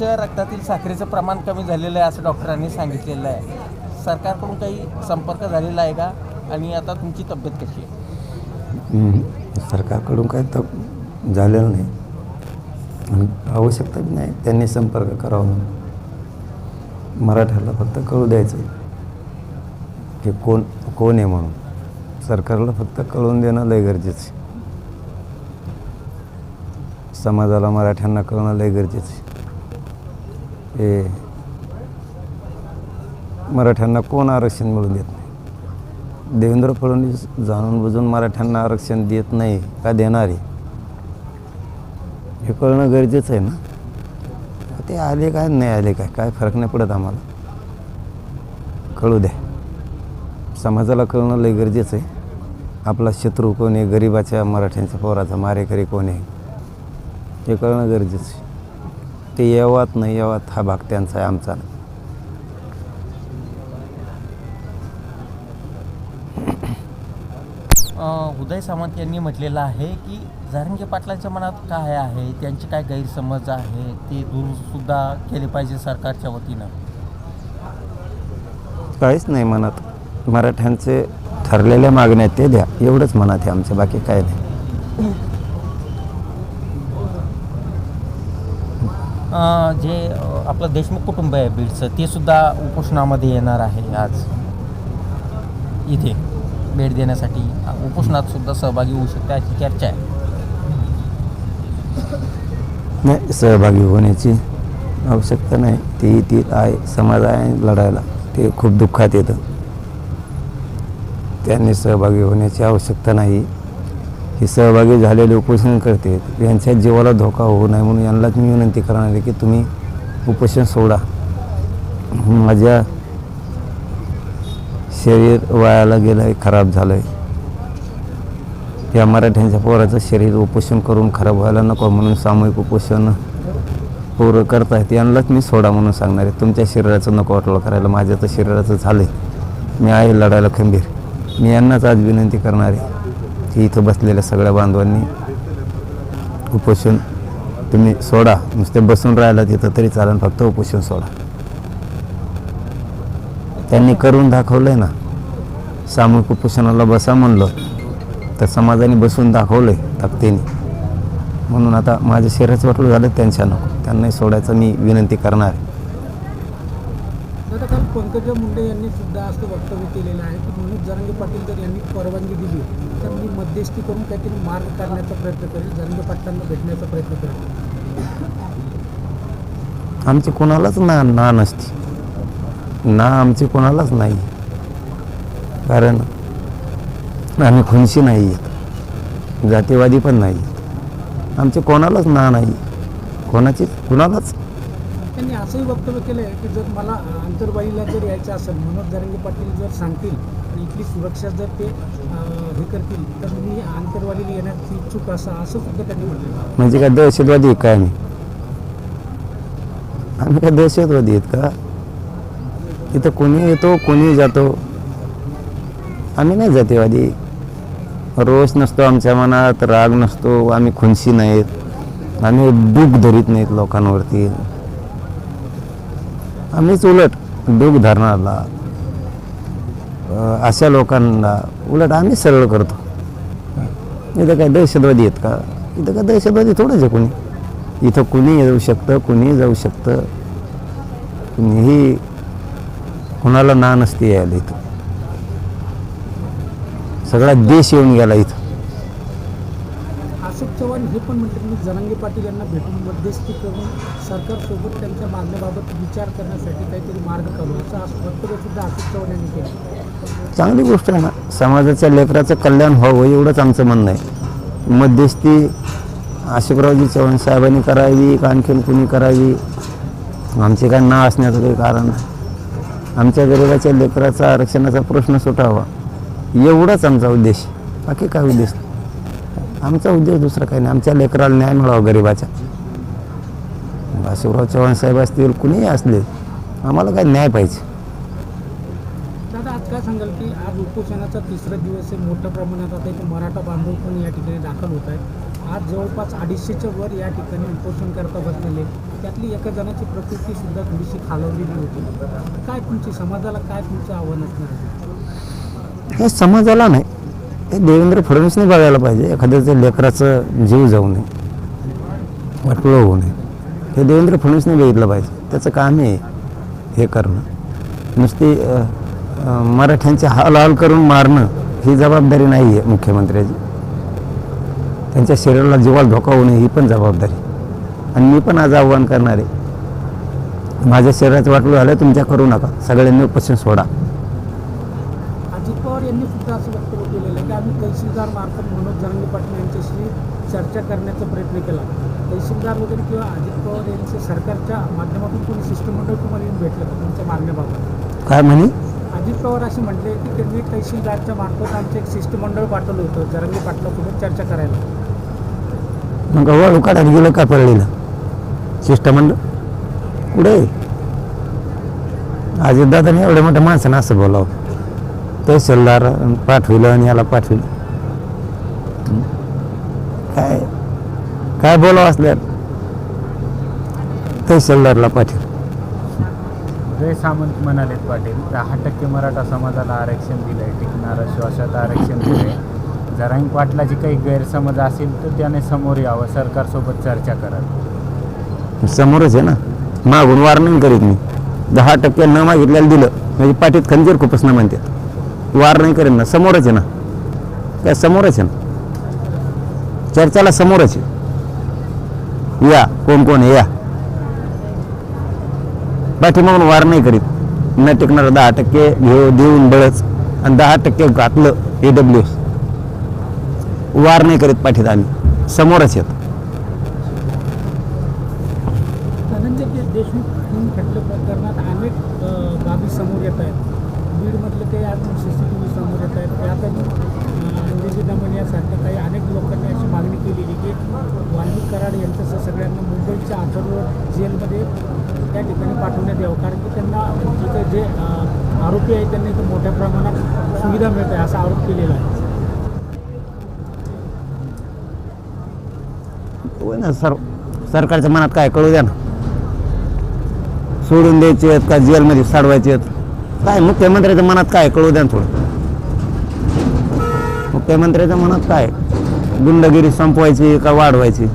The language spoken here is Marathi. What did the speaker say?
तुमच्या रक्तातील साखरेचं प्रमाण कमी झालेलं आहे असं डॉक्टरांनी सांगितलेलं आहे. सरकारकडून काही संपर्क झालेला आहे का? आणि आता तुमची तब्येत कशी आहे? सरकारकडून काही तर झालेलं नाही. आणि आवश्यकता बी नाही. त्यांनी संपर्क करावा म्हणून. मराठ्याला फक्त कळू द्यायचं की कोण कोण आहे म्हणून. सरकारला फक्त कळून देणं लय गरजेचं आहे. समाजाला मराठ्यांना कळणं लय गरजेचं आहे. हे मराठ्यांना कोण आरक्षण मिळून देत नाही? देवेंद्र फडणवीस जाणून बुजून मराठ्यांना आरक्षण देत नाही का देणार? आहे हे कळणं गरजेचं आहे ना? ते आले काय नाही आले काय? काय फरक नाही पडत आम्हाला. कळू द्या. समाजाला कळणं लय गरजेचं आहे. आपला शत्रू कोण आहे? गरिबाच्या मराठ्यांच्या पोराचा मारेकरी कोण आहे? हे कळणं गरजेचं आहे. ते यावात नाही यावात हा भाग त्यांचा आहे आमचा नाही. उदय सामंत यांनी म्हटलेलं आहे की जारंगे पाटलांच्या मनात काय आहे? त्यांचे काय गैरसमज आहे? ते दूरसुद्धा केले पाहिजे सरकारच्या वतीनं. काहीच नाही मनात मराठ्यांचे ठरलेल्या मागण्या ते द्या. एवढंच मनात आहे आमच्या बाकी काय नाही. जे आपलं देशमुख कुटुंब आहे बीडचं ते सुद्धा उपोषणामध्ये येणार आहे आज. इथे भेट देण्यासाठी उपोषणात सुद्धा सहभागी होऊ शकते अशी चर्चा आहे. नाही सहभागी होण्याची आवश्यकता नाही. ते येतील आहे समाज आहे लढायला. ते खूप दुःखात येतं. त्यांनी सहभागी होण्याची आवश्यकता नाही. हे सहभागी झालेले उपोषण करते. यांच्या जीवाला धोका होऊ नये म्हणून यांनाच मी विनंती करणार आहे की तुम्ही उपोषण सोडा. माझ्या शरीर वायाला गेलं आहे खराब झालं आहे या मराठ्यांच्या पोराचं शरीर उपोषण करून खराब व्हायला नको म्हणून सामूहिक उपोषण पोरं करतायत. यांनाच मी सोडा म्हणून सांगणार आहे. तुमच्या शरीराचं नको वाटलं करायला. माझ्या तर शरीराचं झालं आहे मी आहे लढायला खंबीर. मी यांनाच आज विनंती करणार आहे. इथं बसलेल्या सगळ्या बांधवांनी उपोषण तुम्ही सोडा. नुसते बसून राहिला तिथं तरी चालेल फक्त उपोषण सोडा. त्यांनी करून दाखवलं आहे ना. सामूहिक उपोषणाला बसा म्हणलं तर समाजाने बसून दाखवलं आहे ताकदीने. म्हणून आता माझ्या शरीरच वाटलं झालं त्यांच्या नको त्यांनाही सोडायचं मी विनंती करणार. आहे पंकजा मुंडे यांनी सुद्धा असं वक्तव्य केलेलं आहे की मनोज जरांगे पाटील जर यांनी परवानगी दिली तर मी मध्यस्थी करून काहीतरी मार्ग काढण्याचा प्रयत्न करेल जरांगे पाटलांना भेटण्याचा प्रयत्न करेल. आमची कोणालाच ना ना नसती. ना आमची कोणालाच नाही. कारण आम्ही खुनशी नाही आहेत. जातीवादी पण नाही आहेत. कोणालाच ना नाही. कोणाचीच कुणालाच असंही वक्तव्य केलं आहे की जर मला आंतरवालीला जर यायचं असेल मनोज जरांगे पाटील जर सांगतील आणि इथली सुरक्षा जर ते हे करतील तर मी आंतरवालीला येण्याची इच्छुक असं असं सुद्धा त्यांनी म्हटलं म्हणजे काय दहशतवादी काय आम्ही आम्ही काय दहशतवादी आहेत का? इथं कोणी येतो कोणी जातो? आम्ही नाही जातीवादी. रोष नसतो आमच्या मनात राग नसतो आम्ही खुनशी नाहीत. आम्ही दुःख धरीत नाहीत लोकांवरती. आम्हीच उलट दुःख धरणारला. अशा लोकांना उलट आम्ही सरळ करतो. इथं काय दहशतवादी आहेत का? इथं काय दहशतवादी थोडंच आहे कोणी. इथं कुणी येऊ शकतं कुणी जाऊ शकतं. कुणीही कुणाला ना नसते यायला इथं. सगळा देश येऊन गेला इथं. पण हे पण म्हणतात मी जरांगे पाटील यांना भेटून मध्यस्थी करून सरकारसोबत त्यांच्या मागण्याबाबत विचार करण्यासाठी काहीतरी मार्ग काढू असं वक्तव्यसुद्धा अशोक चव्हाण यांनी केलं. चांगली गोष्ट आहे ना समाजाच्या लेकराचं कल्याण व्हावं एवढंच आमचं म्हणणं आहे. मध्यस्थी अशोकरावजी चव्हाण साहेबांनी करावी का आणखीन कुणी करावी आमचे काय ना असण्याचं काही कारण नाही. आमच्या गरिबाच्या लेकराचा आरक्षणाचा प्रश्न सुटावा एवढाच आमचा उद्देश. बाकी काय उद्देश नाही. आमचा उद्देश दुसरा काही नाही. आमच्या लेकराला न्याय मिळावा गरिबाच्या अशोकराव चव्हाण साहेब असतील कुणीही असले आम्हाला काय न्याय पाहिजे. दादा आज काय सांगाल की आज उपोषणाचा तिसरा दिवस आहे. मोठ्या प्रमाणात आता इथे मराठा बांधव पण या ठिकाणी दाखल होत आहेत. आज जवळपास अडीचशेच्या वर या ठिकाणी उपोषण करता बसलेले त्यातली एका जणाची प्रकृती सुद्धा थोडीशी खालवलेली होती. काय तुमची समाजाला काय तुमचं आव्हान असणार आहे? हे समाजाला नाही. देवेंद्र फडणवीसने बघायला पाहिजे. एखाद्याचं लेकराचं जीव जाऊ नये. वाटलं होऊ नये. हे देवेंद्र फडणवीसने बघितलं पाहिजे. त्याचं काम आहे. हे करणं. नुसती मराठ्यांचे हाल हाल करून मारणं ही जबाबदारी नाही आहे मुख्यमंत्र्याची. त्यांच्या शरीराला जीवाला धोका होऊ नये ही पण जबाबदारी. आणि मी पण आज आव्हान करणार. आहे माझ्या शरीराचं वाटलं झालं तुमच्या करू नका. सगळ्यांनी उपस्थित सोडा. अजित पवार यांनी सुद्धा असं वक्तव्य केलेलं आहे की आम्ही तहसीलदार मार्फत मनोज जरांगे पाटील यांच्याशी चर्चा करण्याचा प्रयत्न केला. तहसीलदार वगैरे किंवा अजित पवार यांचे सरकारच्या माध्यमातून कोणी शिष्टमंडळ तुम्हाला येऊन भेटलं का तुमच्या मागण्याबाबत? काय म्हणे? अजित पवार असे म्हटले की त्यांनी तहसीलदारच्या मार्फत आमचं एक शिष्टमंडळ पाठवलं होतं जरांगे पाटलासोबत चर्चा करायला. मग हळू काढायला गेलं का पडलेलं शिष्टमंडळ? कुठे? अजितदादाने एवढ्या मोठ्या माणसानं असं बोलावं. तहसीलदार पाठविलं आणि याला पाठविलं? काय? काय बोलावं असल्यावर तहसीलदारला पाठव. जय सामंत म्हणालेत पाटील दहा टक्के मराठा समाजाला आरक्षण दिलंय टिकणारं श्वासात आरक्षण दिलंय. जरांग पाटलाची काही गैरसमज असेल तर त्याने समोर यावं सरकारसोबत चर्चा करावी समोरच आहे ना? मागून वार नाही करीत मी दहा टक्के न मागितल्याला दिलं. म्हणजे पाठीत खंजीर खूपच ना म्हणतात. वार नाही करेन ना समोरच आहे ना. काय समोरच आहे ना? चर्चाला समोरच आहे. या कोण कोण आहे? या. पाठीमागून वार नाही करीत. न टिकणार दहा टक्के घेऊ देऊन बळच. आणि दहा टक्के घातलं ए डब्ल्यू वार नाही करीत पाठीत आम्ही. समोरच येत देशमुख प्रकरणात अनेक बाबी समोर येत आहेत. बीडमधलं ते आज सी सी टी व्ही समोर येत आहेत. त्यात अंजली काही अनेक लोकांनी अशी मागणी केलेली की वाल्मिक कराड यांच्यासह सगळ्यांना मुंबईच्या आठवड जेलमध्ये त्या ठिकाणी पाठवण्यात यावं. कारण की त्यांना तिथं जे आरोपी आहेत त्यांना इथं मोठ्या प्रमाणात सुविधा मिळत आहे असा आरोप केलेला आहे. ना सर सरकारच्या मनात काय कळू द्या ना. सोडून द्यायचे आहेत का जेलमध्ये साडवायचे आहेत? काय मुख्यमंत्र्याच्या मनात काय? कळू द्या थोडं. मुख्यमंत्र्याच्या मनात काय? गुंडगिरी संपवायची का वाढवायची?